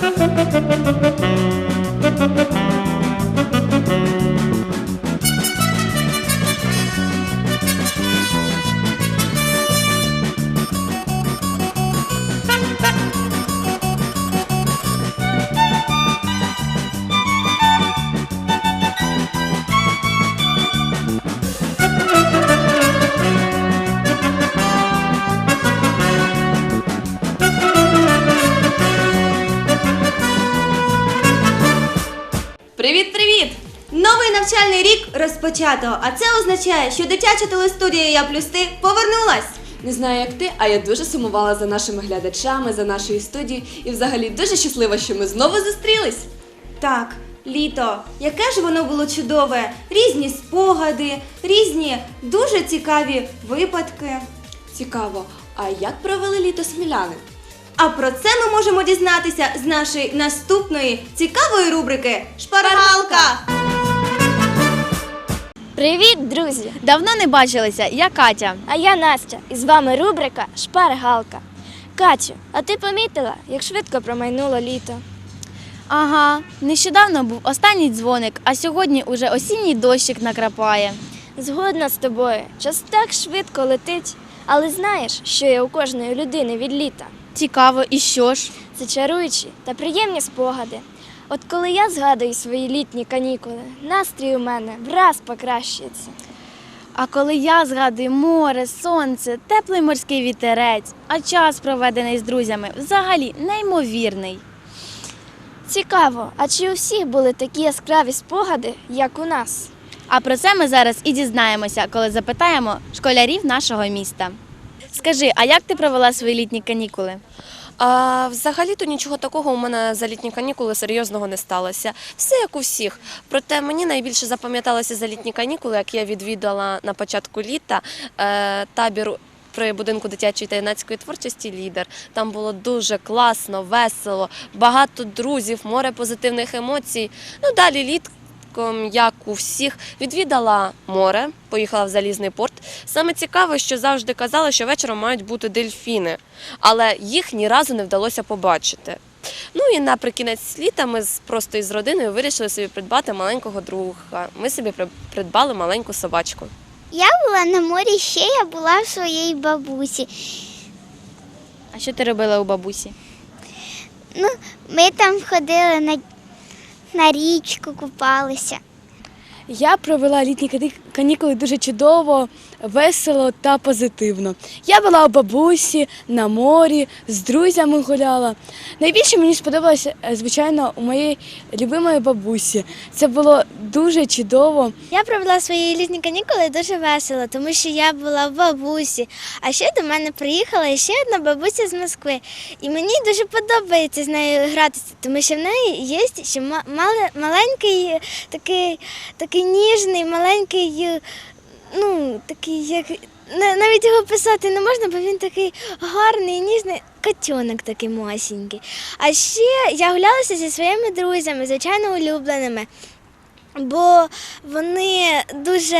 Thank you. Навчальний рік розпочато, а це означає, що дитяча телестудія Я плюс ти повернулась. Не знаю, як ти, а я дуже сумувала за нашими глядачами, за нашою студією і взагалі дуже щаслива, що ми знову зустрілись. Так, літо, яке ж воно було чудове! Різні спогади, різні дуже цікаві випадки. Цікаво, а як провели літо сміляни? А про це ми можемо дізнатися з нашої наступної цікавої рубрики Шпаргалка. Привіт, друзі! Давно не бачилися, я Катя. А я Настя, і з вами рубрика Шпаргалка. Катю, а ти помітила, як швидко промайнуло літо? Ага, нещодавно був останній дзвоник, а сьогодні уже осінній дощик накрапає. Згодна з тобою, час так швидко летить, але знаєш, що є у кожної людини від літа? Цікаво, і що ж? Це чаруючі та приємні спогади. От коли я згадую свої літні канікули, настрій у мене враз покращується. А коли я згадую море, сонце, теплий морський вітерець, а час, проведений з друзями, взагалі неймовірний. Цікаво, а чи у всіх були такі яскраві спогади, як у нас? А про це ми зараз і дізнаємося, коли запитаємо школярів нашого міста. Скажи, а як ти провела свої літні канікули? Взагалі-то нічого такого у мене за літні канікули серйозного не сталося. Все як у всіх. Проте мені найбільше запам'яталося за літні канікули, як я відвідала на початку літа е, табір. При будинку дитячої та юнацької творчості лідер там було дуже класно, весело, багато друзів, море позитивних емоцій. Ну далі літком, як у всіх, відвідала море, поїхала в залізний порт. Саме цікаве, що завжди казали, що вечором мають бути дельфіни, але їх ні разу не вдалося побачити. Ну і наприкінець літа ми просто із родиною вирішили собі придбати маленького друга. Ми собі придбали маленьку собачку. Я була на морі, ще я була в своїй бабусі. А що ти робила у бабусі? Ну, ми там ходили на, на річку, купалися. Я провела літні канікули дуже чудово, весело та позитивно. Я була у бабусі на морі, з друзями гуляла. Найбільше мені сподобалося, е, звичайно, у моєї любимої бабусі. Це було дуже чудово. Я провела свої літні канікули дуже весело, тому що я була в бабусі. А ще до мене приїхала ще одна бабуся з Москви. І мені дуже подобається з нею гратися, тому що в неї є ще ма- маленький, е, такий, такий ніжний, маленький, е, ну, такий, як. Навіть його писати не можна, бо він такий гарний, ніжний котенок такий масенький. А ще я гулялася зі своїми друзями, звичайно, улюбленими бо вони дуже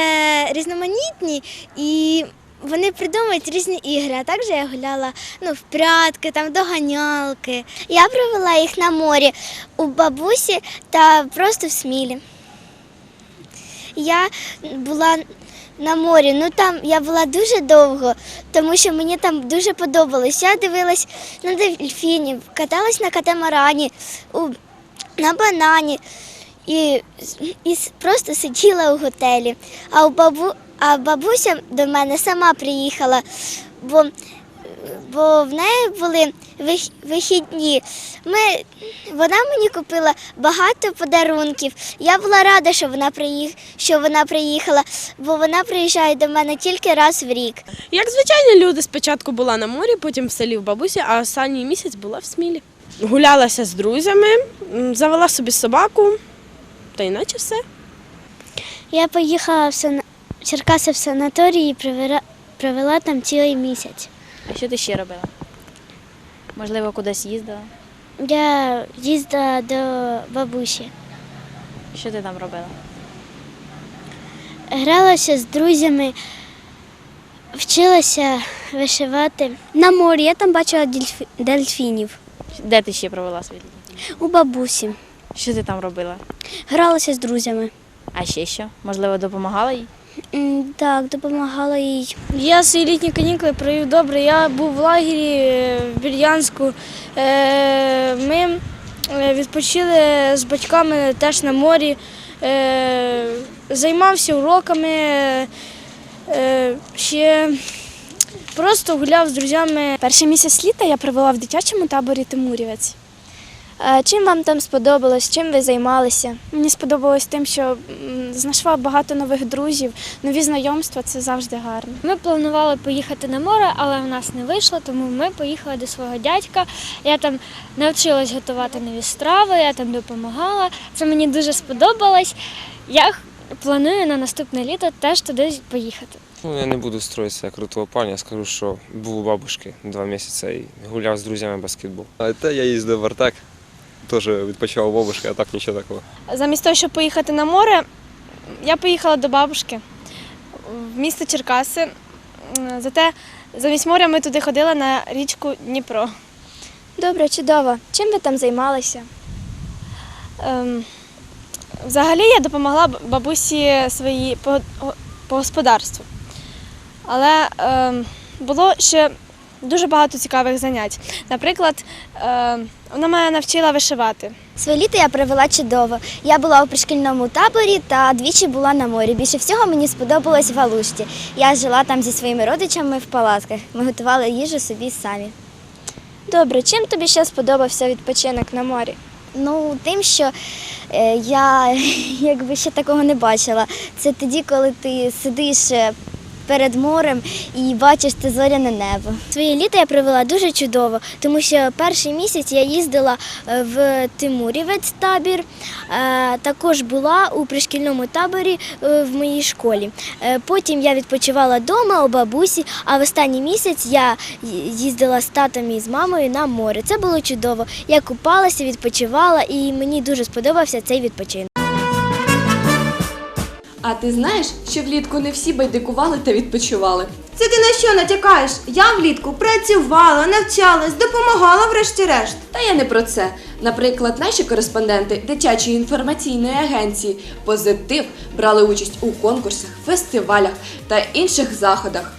різноманітні і вони придумують різні ігри. А також я гуляла ну, в прятки, там доганялки. Я провела їх на морі у бабусі та просто в смілі. Я була на морі, ну там я була дуже довго, тому що мені там дуже подобалось. Я дивилась на дельфінів, каталась на катамарані, на банані і, і просто сиділа у готелі. А, у бабу, а бабуся до мене сама приїхала, бо, бо в неї були вихідні. Ми, вона мені купила багато подарунків. Я була рада, що вона, приїх, що вона приїхала, бо вона приїжджає до мене тільки раз в рік. Як звичайні люди, спочатку була на морі, потім в селі в бабусі, а останній місяць була в Смілі. Гулялася з друзями, завела собі собаку, та й наче все. Я поїхала в. Черкаси в санаторій і провела там цілий місяць. А що ти ще робила? Можливо, кудись їздила? Я їздила до бабусі. Що ти там робила? Гралася з друзями, вчилася вишивати. На морі я там бачила дельфінів. Де ти ще провела свої літні? У бабусі. Що ти там робила? Гралася з друзями. А ще що? Можливо, допомагала їй? Так, допомагала їй. Я свої літні канікули провів добре. Я був в лагері е, в Бір'янську. Е, Ми е, відпочили з батьками теж на морі. Займався уроками. Ще просто гуляв з друзями. Перший місяць літа я провела в дитячому таборі Тимурівець. Чим вам там сподобалось? Чим ви займалися? Мені сподобалось тим, що знайшла багато нових друзів, нові знайомства це завжди гарно. Ми планували поїхати на море, але в нас не вийшло, тому ми поїхали до свого дядька. Я там навчилась готувати нові страви, я там допомагала. Це мені дуже сподобалось. Я планую на наступне літо теж туди поїхати. Ну, я не буду строїтися як крутого парня, скажу, що був у бабушки два місяці і гуляв з друзями баскетбол. А те я їздив в Артек, теж відпочивав у бабушки, а так нічого такого. Замість того, щоб поїхати на море, я поїхала до бабушки в місто Черкаси. Зате замість моря ми туди ходили на річку Дніпро. Добре, чудово. Чим ви там займалися? Ем, Взагалі я допомогла бабусі своїй по, по господарству. Але ем, було ще дуже багато цікавих занять. Наприклад, ем, вона мене навчила вишивати. Своє літо я провела чудово. Я була у пришкільному таборі та двічі була на морі. Більше всього мені сподобалось в Алушті. Я жила там зі своїми родичами в палатках. Ми готували їжу собі самі. Добре, чим тобі ще сподобався відпочинок на морі? Ну, тим, що е, я якби ще такого не бачила. Це тоді, коли ти сидиш е, перед морем і бачиш це зоряне небо. Своє літо я провела дуже чудово, тому що перший місяць я їздила е, в Тимурівець табір, е, також була у пришкільному таборі е, в моїй школі. Потім я відпочивала вдома у бабусі, а в останній місяць я їздила з татом і з мамою на море. Це було чудово. Я купалася, відпочивала, і мені дуже сподобався цей відпочинок. А ти знаєш, що влітку не всі байдикували та відпочивали? Це ти на що натякаєш? Я влітку працювала, навчалась, допомагала врешті-решт. Та я не про це. Наприклад, наші кореспонденти дитячої інформаційної агенції Позитив брали участь у конкурсах, фестивалях та інших заходах.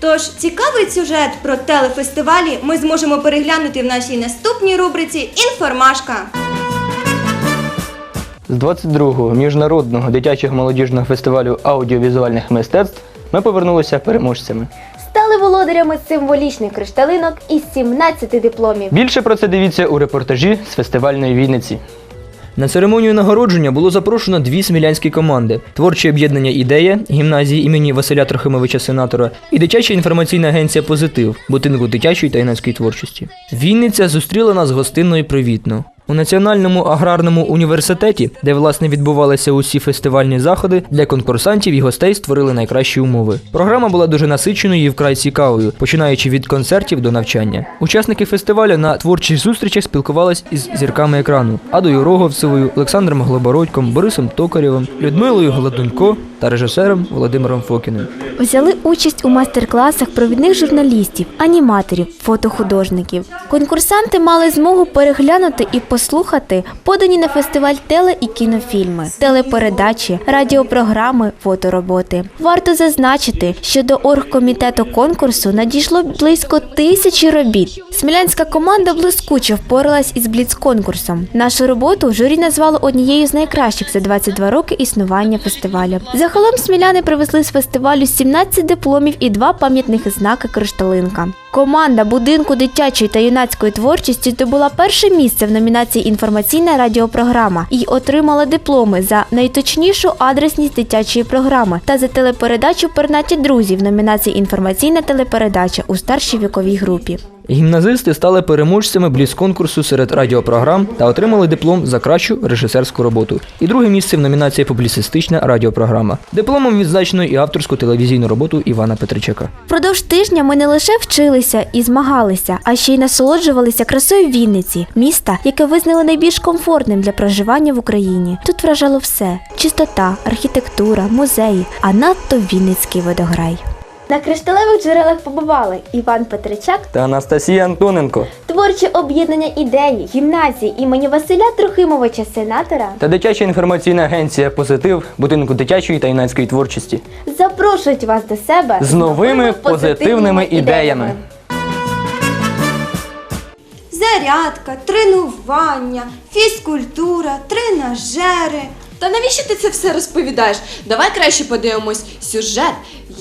Тож цікавий сюжет про телефестивалі ми зможемо переглянути в нашій наступній рубриці Інформашка. З 22-го міжнародного дитячого молодіжного фестивалю аудіовізуальних мистецтв ми повернулися переможцями. Стали володарями символічних кришталинок із 17 дипломів. Більше про це дивіться у репортажі з фестивальної Вінниці. На церемонію нагородження було запрошено дві смілянські команди: творче об'єднання ідея гімназії імені Василя Трохимовича Сенатора і дитяча інформаційна агенція Позитив будинку дитячої та юнацької творчості. Вінниця зустріла нас гостинно і привітно. У Національному аграрному університеті, де власне відбувалися усі фестивальні заходи, для конкурсантів і гостей створили найкращі умови. Програма була дуже насиченою і вкрай цікавою, починаючи від концертів до навчання. Учасники фестивалю на творчих зустрічах спілкувались із зірками екрану Адою Роговцевою, Олександром Глобородьком, Борисом Токарєвим, Людмилою Гладунько та режисером Володимиром Фокіним. Взяли участь у майстер-класах провідних журналістів, аніматорів, фотохудожників. Конкурсанти мали змогу переглянути і послухати подані на фестиваль теле і кінофільми, телепередачі, радіопрограми, фотороботи. Варто зазначити, що до оргкомітету конкурсу надійшло близько тисячі робіт. Смілянська команда блискуче впоралась із бліц-конкурсом. Нашу роботу журі назвало однією з найкращих за 22 роки існування фестивалю. Загалом сміляни привезли з фестивалю 17 дипломів і два пам'ятних знаки Кришталинка. Команда будинку дитячої та юнацької творчості здобула перше місце в номінації Інформаційна радіопрограма і отримала дипломи за найточнішу адресність дитячої програми та за телепередачу Пернаті друзі в номінації Інформаційна телепередача у старшій віковій групі. Гімназисти стали переможцями бліц-конкурсу серед радіопрограм та отримали диплом за кращу режисерську роботу. І друге місце в номінації Публіцистична радіопрограма. Дипломом відзначено і авторську телевізійну роботу Івана Петричака. Впродовж тижня ми не лише вчилися і змагалися, а ще й насолоджувалися красою Вінниці, міста, яке визнали найбільш комфортним для проживання в Україні. Тут вражало все: чистота, архітектура, музеї, а надто Вінницький водограй. На кришталевих джерелах побували Іван Петричак, Та Анастасія Антоненко. Творче об'єднання ідеї гімназії імені Василя Трохимовича Сенатора Та дитяча інформаційна агенція Позитив будинку дитячої та юнацької творчості запрошують вас до себе з новими позитивними ідеями. Зарядка, тренування, фізкультура, тренажери. Та навіщо ти це все розповідаєш? Давай краще подивимось сюжет,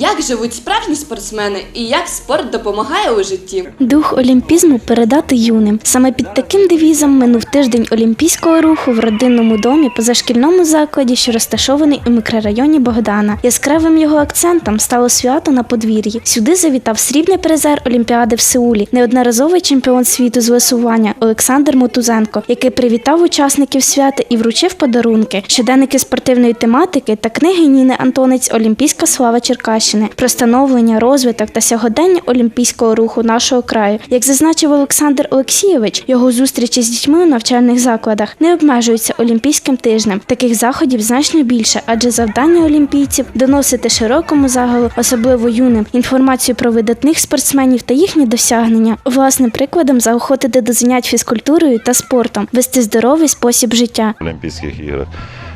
як живуть справжні спортсмени і як спорт допомагає у житті. Дух олімпізму передати юним. Саме під таким девізом минув тиждень олімпійського руху в родинному домі позашкільному закладі, що розташований у мікрорайоні Богдана. Яскравим його акцентом стало свято на подвір'ї. Сюди завітав срібний призер Олімпіади в Сеулі, неодноразовий чемпіон світу з весування Олександр Мотузенко, який привітав учасників свята і вручив подарунки, щоденники спортивної тематики та книги Ніни Антонець Олімпійська слава Черкащини про становлення, розвиток та сьогодення олімпійського руху нашого краю. Як зазначив Олександр Олексійович, його зустрічі з дітьми у навчальних закладах не обмежуються олімпійським тижнем. Таких заходів значно більше, адже завдання олімпійців доносити широкому загалу, особливо юним, інформацію про видатних спортсменів та їхні досягнення. Власним прикладом заохотити до занять фізкультурою та спортом, вести здоровий спосіб життя. Олімпійських іграх.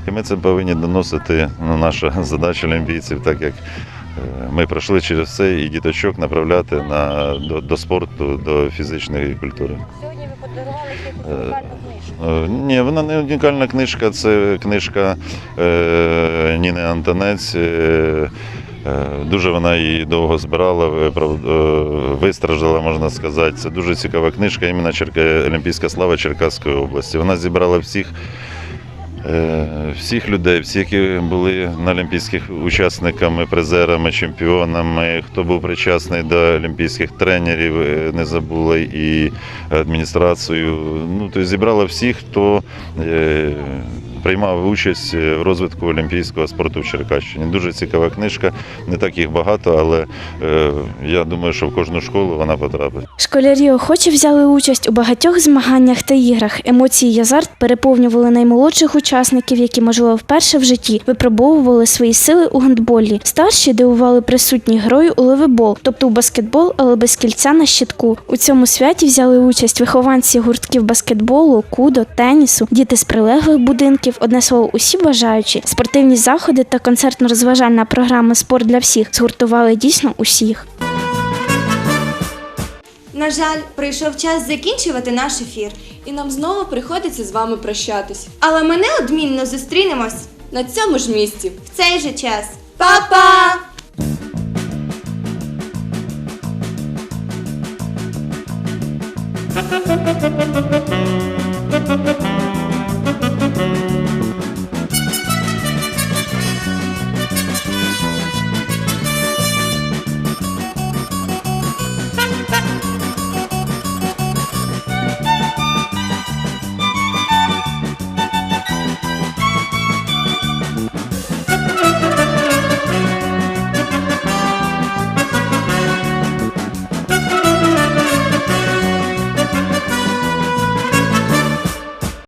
І ми це повинні доносити. Ну, наша задача олімпійців, так як ми пройшли через це і діточок направляти на, до, до спорту, до фізичної культури. Сьогодні ви подарували Е, Ні, вона не унікальна книжка, це книжка е, Ніни Антонець. Е, е, Дуже вона її довго збирала, е, е, вистраждала, можна сказати. Це дуже цікава книжка, іменно Черка... Олімпійська слава Черкаської області. Вона зібрала всіх, е, всіх людей, всі, які були на Олімпійських учасниками, призерами, чемпіонами, хто був причасний до олімпійських тренерів, е, не забула і адміністрацію. Ну, тобто зібрала всіх, хто е, приймав участь в розвитку олімпійського спорту в Черкащині. Дуже цікава книжка, не так їх багато, але е, я думаю, що в кожну школу вона потрапить. Школярі охоче взяли участь у багатьох змаганнях та іграх. Емоції і азарт переповнювали наймолодших учасників, які, можливо, вперше в житті випробовували свої сили у гандболі. Старші дивували присутні грою у левебол, тобто у баскетбол, але без кільця на щитку. У цьому святі взяли участь вихованці гуртків баскетболу, кудо, тенісу, діти з прилеглих будинків, одне слово, усі бажаючі. Спортивні заходи та концертно-розважальна програма Спорт для всіх згуртували дійсно усіх. На жаль, прийшов час закінчувати наш ефір. І нам знову приходиться з вами прощатись. Але ми неодмінно зустрінемось На цьому ж місці. в цей же час. Па-па!